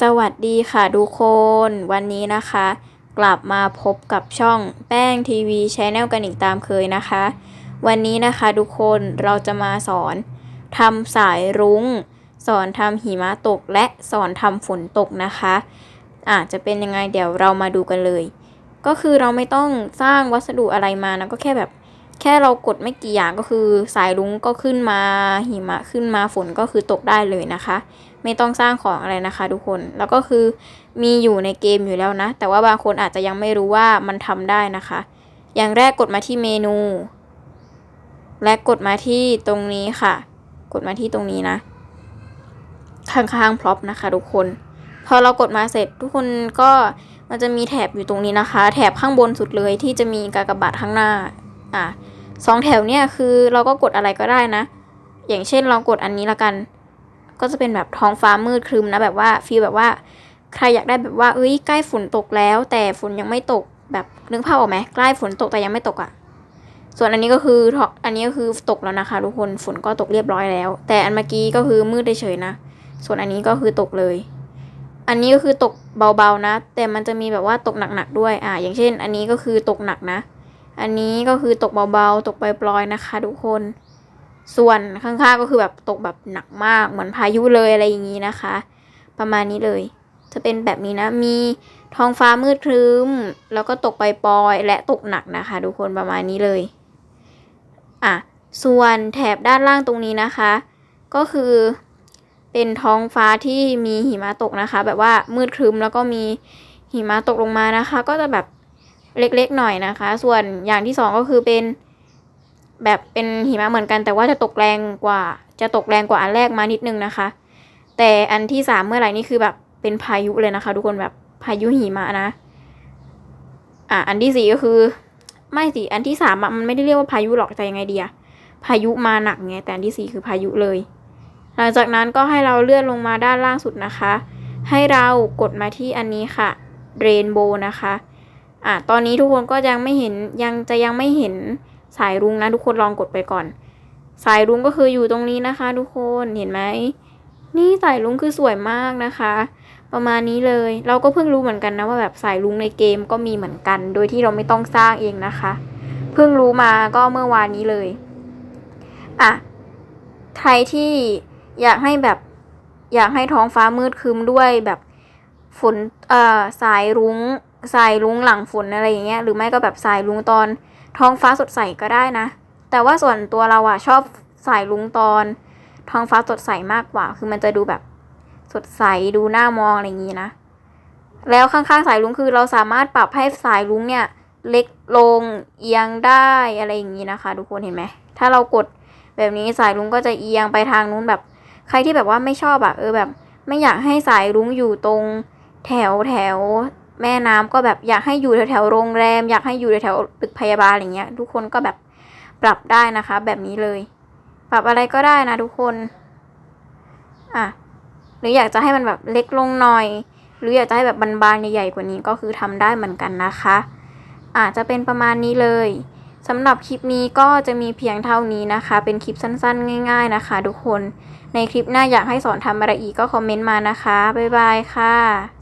สวัสดีค่ะทุกคน วันนี้นะคะ กลับมาพบกับช่องแป้งทีวีชแนลกันอีกตามเคยนะคะ วันนี้นะคะทุกคนเราจะมาสอนทำสายรุง้ง สอนทำหิมะตกและสอนทำฝนตกนะคะอาจจะเป็นยังไงเดี๋ยวเรามาดูกันเลย ก็คือเราไม่ต้องสร้างวัสดุอะไรมานะก็แค่แบบ แค่เรากดไม่กี่อย่างก็คือสายรุ้งก็ขึ้นมาหิมะขึ้นมาฝนก็คือตกได้เลยนะคะ ไม่ต้องสร้างของอะไรนะคะ ทุกคนแล้วก็คือมีอยู่ในเกมอยู่แล้วนะ แต่ว่าบางคนอาจจะยังไม่รู้ว่ามันทำได้นะคะ อย่างแรกกดมาที่เมนู และกดมาที่ตรงนี้ค่ะ กดมาที่ตรงนี้นะข้างๆพร็อพนะคะ ทุกคน พอเรากดมาเสร็จทุกคนก็มันจะมีแถบอยู่ตรงนี้นะคะ แถบข้างบนสุดเลยที่จะมีกากบาทข้างหน้า อะสองแถวเนี่ยคือเราก็กดอะไรก็ได้นะ อย่างเช่นเรากดอันนี้ละกัน ก็จะเป็นแบบท้องฟ้ามืดครึมนะแบบว่าฟีลแบบว่า ใครอยากได้แบบว่าเอ้ยใกล้ฝนตกแล้ว แต่ฝนยังไม่ตกแบบนึกภาพออกไหมใกล้ฝนตกแต่ยังไม่ตกอะ่ะส่วนอันนี้ก็คืออันนี้ก็คือตกแล้วนะคะทุกคนฝนก็ตกเรียบร้อยแล้ว แต่อันเมื่อกี้ก็คือมืดเฉยๆนะ ส่วนอันนี้ก็คือตกเลย อันนี้ก็คือตกเบาๆนะ แต่มันจะมีแบบว่าตกหนักๆด้วยอ่าอย่างเช่น อันนี้ก็คือตกหนักนะ อันนี้ก็คือตกเบาๆ ตกปลอยๆนะคะ ทุกคน ส่วนข้างๆก็คือแบบตกแบบหนักมากเหมือนพายุเลยอะไรอย่างนี้นะคะ ประมาณนี้เลย จะเป็นแบบนี้นะ มีท้องฟ้ามืดครึ้ม แล้วก็ตกปลอยๆและตกหนักนะคะ ทุกคนประมาณนี้เลย อะ ส่วนแถบด้านล่างตรงนี้นะคะ ก็คือเป็นท้องฟ้าที่มีหิมะตกนะคะ แบบว่ามืดครึ้มแล้วก็มีหิมะตกลงมานะคะ ก็จะแบบ เล็กๆหน่อยนะคะ ส่วนอย่างที่สองก็คือเป็น แบบเป็นหิมะเหมือนกัน แต่ว่าจะตกแรงกว่า จะตกแรงกว่าอันแรกมานิดนึงนะคะ แต่อันที่สามเมื่อไหร่นี่คือแบบเป็นพายุเลยนะคะ ทุกคนแบบพายุหิมะนะ อะอันที่สี่ก็คือ ไม่สิอันที่สามมันไม่ได้เรียกว่าพายุหรอกแต่ยังไงดีอะพายุมาหนักไงแต่อันที่สี่คือพายุเลย หลังจากนั้นก็ให้เราเลื่อนลงมาด้านล่างสุดนะคะ ให้เรากดมาที่อันนี้ค่ะเรนโบว์นะคะ อะตอนนี้ทุกคนก็ยังไม่เห็นยังจะยังไม่เห็นสายรุ้งนะทุกคนลองกดไปก่อน สายรุ้งก็คืออยู่ตรงนี้นะคะ ทุกคนเห็นไหมนี่สายรุ้งคือสวยมากนะคะ ประมาณนี้เลยเราก็เพิ่งรู้เหมือนกันนะว่าแบบสายรุ้งในเกมก็มีเหมือนกัน โดยที่เราไม่ต้องสร้างเองนะคะ เพิ่งรู้มาก็เมื่อวานนี้เลยอะใครที่อยากให้แบบอยากให้ท้องฟ้ามืดครึ้มด้วยแบบฝนเอ่อสายรุง้ง สายรุ้งหลังฝนอะไรอย่างเงี้ยหรือไม่ก็แบบสายรุ้งตอนท้องฟ้าสดใสก็ได้นะ แต่ว่าส่วนตัวเราอะชอบสายรุ้งตอน ท้องฟ้าสดใสมากกว่า คือมันจะดูแบบสดใสดูน่ามองอะไรอย่างงี้นะ แล้วข้างๆสายรุ้งคือเราสามารถปรับให้สายรุ้งเนี่ย เล็กลงเอียงได้อะไรอย่างนี้นะคะ ทุกคนเห็นไหมถ้าเรากดแบบนี้สายรุ้งก็จะเอียงไปทางนู้นแบบ ใครที่แบบว่าไม่ชอบอะเออแบบ ไม่อยากให้สายรุ้งอยู่ตรงแถวแถว แม่น้ำก็แบบอยากให้อยู่แถวแถวโรงแรม อยากให้อยู่แถวแถวตึกพยาบาลอะไรเงี้ย ทุกคนก็แบบปรับได้นะคะ แบบนี้เลย ปรับอะไรก็ได้นะทุกคนอะหรืออยากจะให้มันแบบเล็กลงหน่อย หรืออยากจะให้แบบบานๆใหญ่ๆกว่านี้ก็คือทำได้เหมือนกันนะคะอาจจะเป็นประมาณนี้เลยสำหรับคลิปนี้ก็จะมีเพียงเท่านี้นะคะ เป็นคลิปสั้นๆ ง่าย ๆนะคะ ทุกคน ในคลิปหน้าอยากให้สอนทำอะไรอีกก็คอมเมนต์มานะคะ บ๊ายบายค่ะ